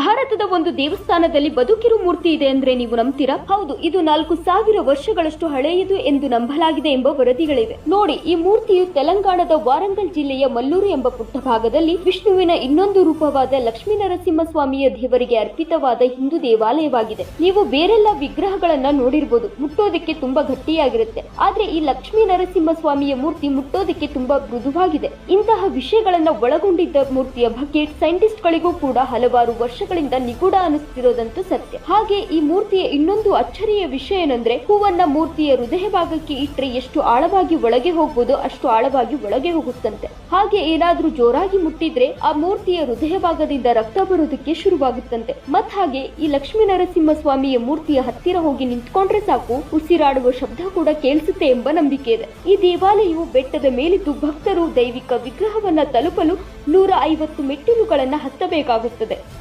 ಭಾರತದ ಒಂದು ದೇವಸ್ಥಾನದಲ್ಲಿ ಬದುಕಿರು ಮೂರ್ತಿ ಇದೆ ಅಂದ್ರೆ ನೀವು ನಂಬ್ತೀರಾ? ಹೌದು, ಇದು ನಾಲ್ಕು ಸಾವಿರ ವರ್ಷಗಳಷ್ಟು ಹಳೆಯದು ಎಂದು ನಂಬಲಾಗಿದೆ ಎಂಬ ವರದಿಗಳಿವೆ. ನೋಡಿ, ಈ ಮೂರ್ತಿಯು ತೆಲಂಗಾಣದ ವಾರಂಗಲ್ ಜಿಲ್ಲೆಯ ಮಲ್ಲೂರು ಎಂಬ ಪುಟ್ಟ ಭಾಗದಲ್ಲಿ ವಿಷ್ಣುವಿನ ಇನ್ನೊಂದು ರೂಪವಾದ ಲಕ್ಷ್ಮೀ ನರಸಿಂಹಸ್ವಾಮಿಯ ದೇವರಿಗೆ ಅರ್ಪಿತವಾದ ಹಿಂದೂ ದೇವಾಲಯವಾಗಿದೆ. ನೀವು ಬೇರೆಲ್ಲ ವಿಗ್ರಹಗಳನ್ನ ನೋಡಿರ್ಬೋದು, ಮುಟ್ಟೋದಕ್ಕೆ ತುಂಬಾ ಗಟ್ಟಿಯಾಗಿರುತ್ತೆ. ಆದ್ರೆ ಈ ಲಕ್ಷ್ಮೀ ನರಸಿಂಹಸ್ವಾಮಿಯ ಮೂರ್ತಿ ಮುಟ್ಟೋದಕ್ಕೆ ತುಂಬಾ ಮೃದುವಾಗಿದೆ. ಇಂತಹ ವಿಷಯಗಳನ್ನ ಒಳಗೊಂಡಿದ್ದ ಮೂರ್ತಿಯ ಬಗ್ಗೆ ಸೈಂಟಿಸ್ಟ್ ಗಳಿಗೂ ಕೂಡ ಹಲವಾರು ವರ್ಷಗಳಿಂದ ನಿಗೂಢ ಅನಿಸ್ತಿರೋದಂತೂ ಸತ್ಯ. ಹಾಗೆ ಈ ಮೂರ್ತಿಯ ಇನ್ನೊಂದು ಅಚ್ಚರಿಯ ವಿಷಯ ಏನಂದ್ರೆ, ಹೂವನ್ನ ಮೂರ್ತಿಯ ಹೃದಯ ಭಾಗಕ್ಕೆ ಇಟ್ಟರೆ ಎಷ್ಟು ಆಳವಾಗಿ ಒಳಗೆ ಹೋಗ್ಬೋದು ಅಷ್ಟು ಆಳವಾಗಿ ಒಳಗೆ ಹೋಗುತ್ತಂತೆ. ಹಾಗೆ ಏನಾದ್ರೂ ಜೋರಾಗಿ ಮುಟ್ಟಿದ್ರೆ ಆ ಮೂರ್ತಿಯ ಹೃದಯ ಭಾಗದಿಂದ ರಕ್ತ ಬರೋದಕ್ಕೆ ಶುರುವಾಗುತ್ತಂತೆ. ಮತ್ ಹಾಗೆ ಈ ಲಕ್ಷ್ಮೀ ನರಸಿಂಹ ಸ್ವಾಮಿಯ ಮೂರ್ತಿಯ ಹತ್ತಿರ ಹೋಗಿ ನಿಂತ್ಕೊಂಡ್ರೆ ಸಾಕು, ಉಸಿರಾಡುವ ಶಬ್ದ ಕೂಡ ಕೇಳಿಸುತ್ತೆ ಎಂಬ ನಂಬಿಕೆ ಇದೆ. ಈ ದೇವಾಲಯವು ಬೆಟ್ಟದ ಮೇಲಿದ್ದು ಭಕ್ತರು ದೈವಿಕ ವಿಗ್ರಹವನ್ನ ತಲುಪಲು ನೂರ ಐವತ್ತು ಮೆಟ್ಟಿಲುಗಳನ್ನ ಹತ್ತಬೇಕಾಗುತ್ತದೆ.